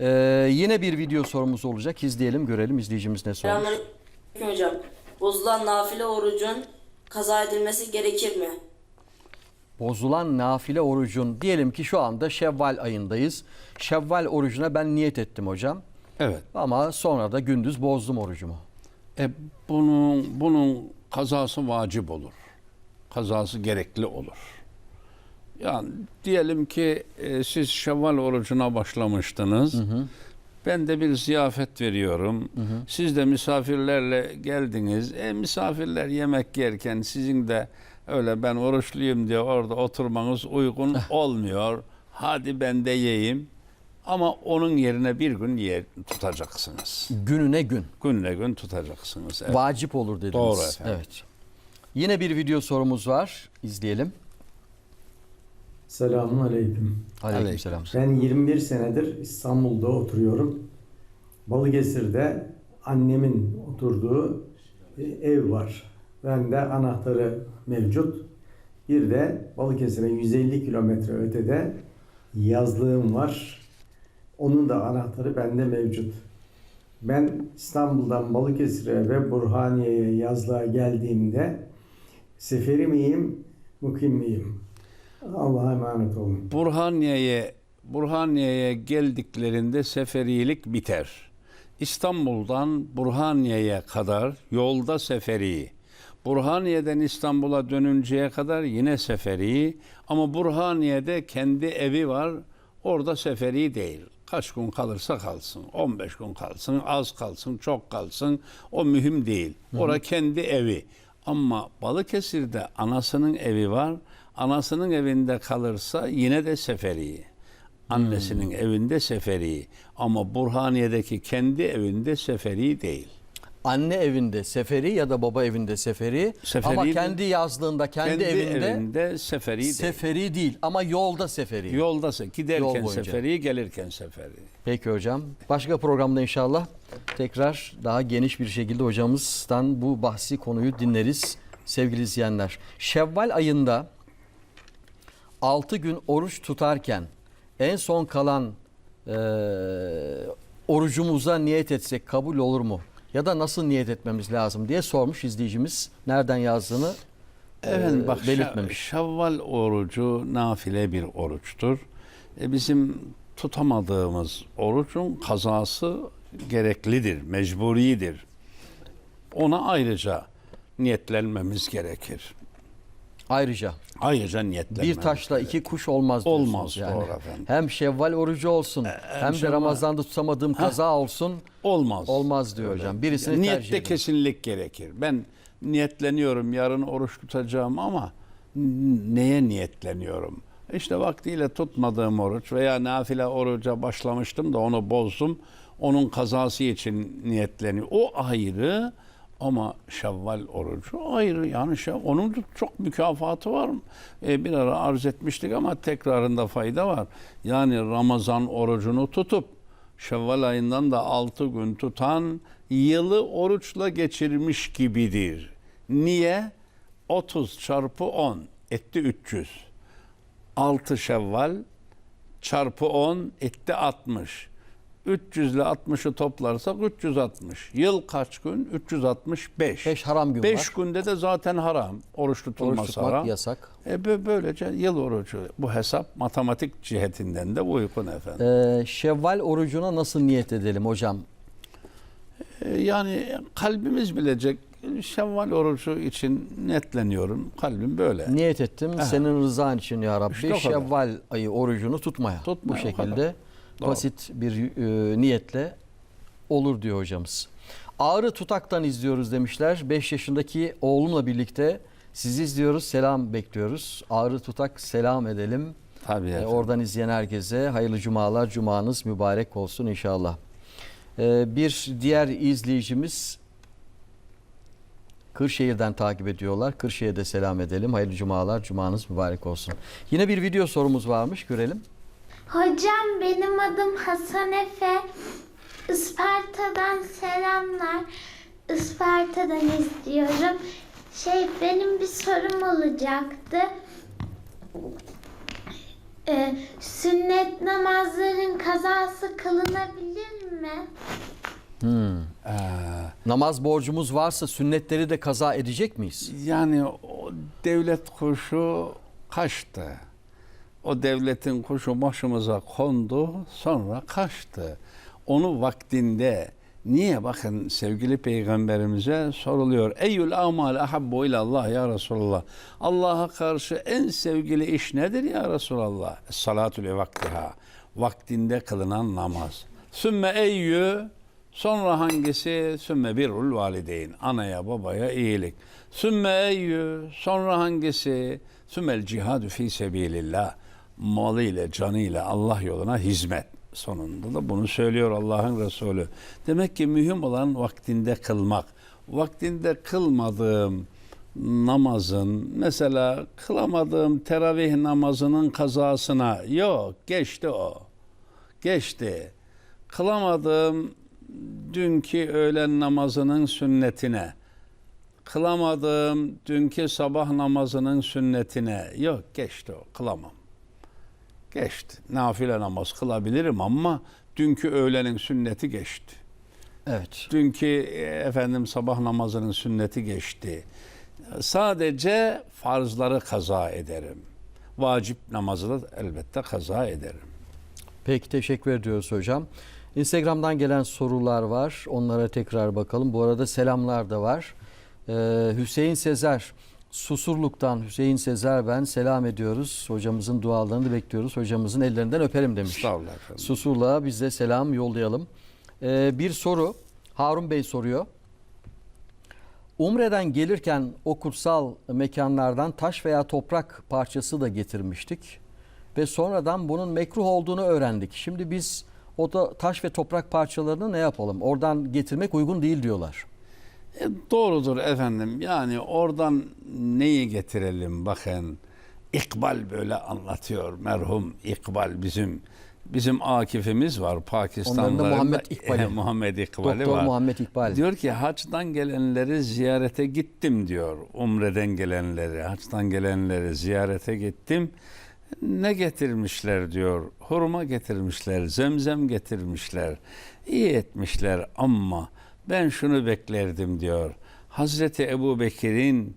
Ee, yine bir video sorumuz olacak. İzleyelim, görelim izleyicimiz ne sormuş. Selamünaleyküm hocam. Bozulan nafile orucun kaza edilmesi gerekir mi? Bozulan nafile orucun diyelim ki şu anda Şevval ayındayız. Şevval orucuna ben niyet ettim hocam. Evet. Ama sonra da gündüz bozdum orucumu. E, bunun bunun kazası vacip olur. Kazası gerekli olur. Yani diyelim ki e, siz Şevval orucuna başlamıştınız. Ben de bir ziyafet veriyorum. Siz de misafirlerle geldiniz. E, misafirler yemek yerken sizin de öyle ben oruçluyum diye orada oturmanız uygun olmuyor. Hadi ben de yiyeyim. Ama onun yerine bir gün yer tutacaksınız. Gününe gün. Günle gün tutacaksınız. Evet. Vacip olur dediniz. Doğru efendim. Evet. Yine bir video sorumuz var. İzleyelim. Selamun aleyküm. Aleykümselam. Ben 21 senedir İstanbul'da oturuyorum. Balıkesir'de annemin oturduğu bir ev var. Bende anahtarı mevcut. Bir de Balıkesir'e 150 kilometre ötede yazlığım var. Onun da anahtarı bende mevcut. Ben İstanbul'dan Balıkesir'e ve Burhaniye'ye yazlığa geldiğimde seferi miyim, mukim miyim? Allah'a emanet olun. Burhaniye'ye Burhaniye'ye geldiklerinde seferilik biter. İstanbul'dan Burhaniye'ye kadar yolda seferi. Burhaniye'den İstanbul'a dönünceye kadar yine seferi ama Burhaniye'de kendi evi var. Orada seferi değil. Kaç gün kalırsa kalsın. 15 gün kalsın, az kalsın, çok kalsın. O mühim değil. Orada kendi evi. Ama Balıkesir'de anasının evi var. Anasının evinde kalırsa yine de seferi. Annesinin evinde seferi. Ama Burhaniye'deki kendi evinde seferi değil. Anne evinde seferi ya da baba evinde seferi, Seferi ama kendi yazlığında kendi, evinde evinde seferi değil. seferi değil ama yolda seferi. Yolda Yol giderken boyunca. seferi, gelirken seferi. Peki hocam. Başka programda inşallah tekrar daha geniş bir şekilde hocamızdan bu bahsi konuyu dinleriz sevgili izleyenler. Şevval ayında 6 gün oruç tutarken en son kalan eee, orucumuza niyet etsek kabul olur mu? Ya da nasıl niyet etmemiz lazım diye sormuş izleyicimiz. Nereden yazdığını Efendim bak belirtmemiş. Şavval orucu nafile bir oruçtur. E, bizim tutamadığımız orucun kazası gereklidir, mecburidir. Ona ayrıca niyetlenmemiz gerekir. Ayrıca Ayrıca niyetlenmemiz Bir taşla iki kuş olmaz Olmaz, yani. doğru efendim. Hem Şevval orucu olsun hem de Şevval- Ramazan'da tutamadığım kaza olsun Olmaz. olmaz diyor hocam. Birisini tercih Niyette edin. kesinlik gerekir. Ben niyetleniyorum yarın oruç tutacağım ama n- neye niyetleniyorum? İşte vaktiyle tutmadığım oruç veya nafile oruca başlamıştım da onu bozdum. Onun kazası için niyetleniyor. O ayrı ama Şevval orucu ayrı. Yani şev, onun da çok mükafatı var. E, bir ara arz etmiştik ama tekrarında fayda var. Yani Ramazan orucunu tutup Şevval ayından da 6 gün tutan yılı oruçla geçirmiş gibidir. Niye? 30 çarpı 10 etti 300. 6 Şevval çarpı 10 etti 60. 300 ile 60'ı toplarsak 360. Yıl kaç gün? 365. Beş haram gün 5 var. günde de zaten haram. Oruç tutulması Oruç tutmak haram. yasak. E bö- böylece yıl orucu. Bu hesap matematik cihetinden de uygun efendim. Ee, Şevval orucuna nasıl niyet edelim hocam? E, Yani kalbimiz bilecek Şevval orucu için netleniyorum. Kalbim böyle. Niyet ettim senin rızan için ya Rabbi İşte. Şevval ayı orucunu tutmaya. Tutmaya, Bu şekilde. Doğru. basit bir e, niyetle olur diyor hocamız. Ağrı Tutak'tan izliyoruz demişler. 5 yaşındaki oğlumla birlikte sizi izliyoruz. Selam bekliyoruz. Ağrı Tutak selam edelim. Tabii Ee, efendim. oradan izleyen herkese hayırlı cumalar, cumanız mübarek olsun inşallah. Ee, bir diğer izleyicimiz Kırşehir'den takip ediyorlar. Kırşehir'de selam edelim. Hayırlı cumalar, cumanız mübarek olsun. Yine bir video sorumuz varmış, görelim. Hocam benim adım Hasan Efe. Isparta'dan selamlar. Isparta'dan izliyorum. Şey benim bir sorum olacaktı. e, sünnet namazların kazası kılınabilir mi? Ee, Namaz borcumuz varsa sünnetleri de kaza edecek miyiz? Yani o devlet kuşu kaçtı. O devletin kuşu başımıza kondu sonra kaçtı. Onu vaktinde niye bakın sevgili peygamberimize soruluyor. Eyyül amal ahabbu ilallah ya Resulallah. Allah'a karşı en sevgili iş nedir ya Resulallah? Salatu li vaktiha. Vaktinde kılınan namaz. Sümme eyyü Sonra hangisi? Sümme birrul valideyn. Anaya babaya iyilik. Sümme eyyü. Sonra hangisi? Sümmel cihadu fi sebilillah. Malıyla, canıyla Allah yoluna hizmet. Sonunda da bunu söylüyor Allah'ın Resulü. Demek ki mühim olan vaktinde kılmak. Vaktinde kılmadığım namazın mesela kılamadığım teravih namazının kazasına yok geçti o. Geçti. Kılamadığım dünkü öğlen namazının sünnetine, kılamadığım dünkü sabah namazının sünnetine, yok geçti o, kılamam. Geçti. Nafile namaz kılabilirim ama dünkü öğlenin sünneti geçti. Evet. Dünkü e, efendim sabah namazının sünneti geçti. Sadece farzları kaza ederim. Vacip namazı da elbette kaza ederim. Peki teşekkür ediyoruz hocam. Instagram'dan gelen sorular var. Onlara tekrar bakalım. Bu arada selamlar da var. Ee, Hüseyin Sezer Susurluk'tan Hüseyin Sezer ben selam ediyoruz. Hocamızın dualarını bekliyoruz. Hocamızın ellerinden öpelim demiş. Estağfurullah efendim. Susurluğa biz de selam yollayalım. Ee, bir soru Harun Bey soruyor. Umre'den gelirken o kutsal mekanlardan taş veya toprak parçası da getirmiştik. Ve sonradan bunun mekruh olduğunu öğrendik. Şimdi biz o da taş ve toprak parçalarını ne yapalım? Oradan getirmek uygun değil diyorlar. E, doğrudur efendim. Yani oradan neyi getirelim bakın. İkbal böyle anlatıyor. Merhum İkbal bizim bizim Akif'imiz var Pakistan'da. Muhammed İkbal'i. Muhammed İkbal'i Doktor var. Muhammed İkbal. Diyor ki haçtan gelenleri ziyarete gittim diyor. Umre'den gelenleri, haçtan gelenleri ziyarete gittim. Ne getirmişler diyor. Hurma getirmişler, zemzem getirmişler. İyi etmişler ama ben şunu beklerdim diyor. Hazreti Ebu Bekir'in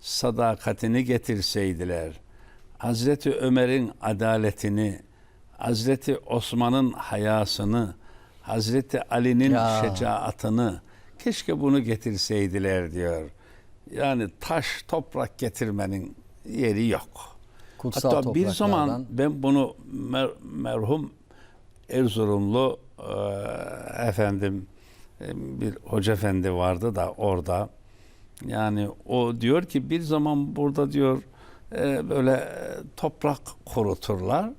sadakatini getirseydiler. Hazreti Ömer'in adaletini, Hazreti Osman'ın hayasını, Hazreti Ali'nin Ya. şecaatını keşke bunu getirseydiler diyor. Yani taş, toprak getirmenin yeri yok. Kutsal Hatta bir zaman ben bunu mer- merhum Erzurumlu e, efendim bir hoca efendi vardı da orada yani o diyor ki bir zaman burada diyor e, böyle e, toprak kuruturlar.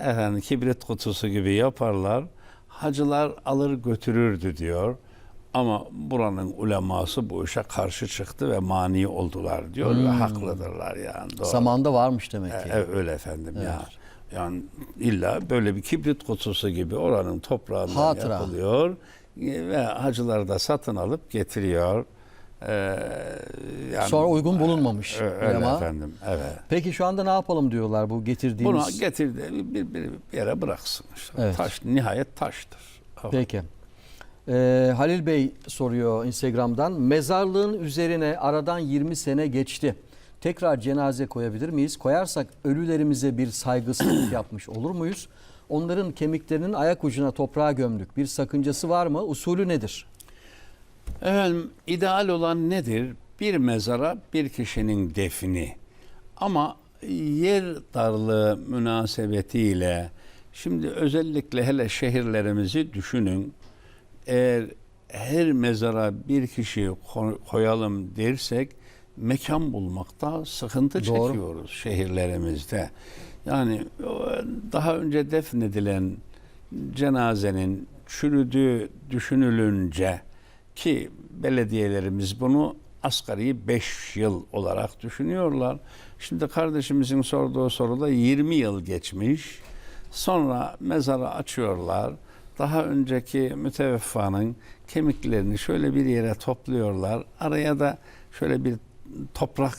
Efendim kibrit kutusu gibi yaparlar. Hacılar alır götürürdü diyor. Ama buranın uleması bu işe karşı çıktı ve mani oldular diyor ve haklıdırlar yani. Doğru. Zamanda varmış demek ki. E, e, öyle efendim ya. Yani illa böyle bir kibrit kutusu gibi oranın toprağından Hatıra. yapılıyor E, ve hacılar da satın alıp getiriyor. Ee, yani, Sonra uygun bulunmamış. Ö- öyle ulema. efendim. Evet. Peki şu anda ne yapalım diyorlar bu Bunu getirdiğimiz. getirdi bir, bir, bir yere bıraksın işte. Evet. Taş nihayet taştır. Peki. Ee, Halil Bey soruyor Instagram'dan. Mezarlığın üzerine aradan 20 sene geçti. Tekrar cenaze koyabilir miyiz? Koyarsak ölülerimize bir saygısızlık yapmış olur muyuz? Onların kemiklerinin ayak ucuna toprağa gömdük. Bir sakıncası var mı? Usulü nedir? Efendim ideal olan nedir? Bir mezara bir kişinin defni. Ama yer darlığı münasebetiyle şimdi özellikle hele şehirlerimizi düşünün. Eğer her mezara bir kişi ko- koyalım dersek mekan bulmakta sıkıntı Doğru. çekiyoruz şehirlerimizde. Yani o daha önce defnedilen cenazenin çürüdüğü düşünülünce ki belediyelerimiz bunu asgari 5 yıl olarak düşünüyorlar. Şimdi kardeşimizin sorduğu soruda 20 yıl geçmiş. Sonra mezarı açıyorlar. Daha önceki müteveffanın kemiklerini şöyle bir yere topluyorlar. Araya da şöyle bir toprak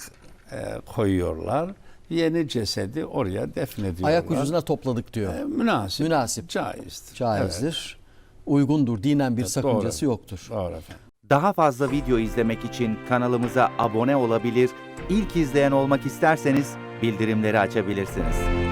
e, koyuyorlar. Yeni cesedi oraya defnediyorlar. Ayak ucuna topladık diyor. E, münasip. Münasip. Caizdir. Caizdir. Uygundur. Dinen bir Evet, sakıncası doğru. yoktur. Doğru efendim. Daha fazla video izlemek için kanalımıza abone olabilir, ilk izleyen olmak isterseniz bildirimleri açabilirsiniz.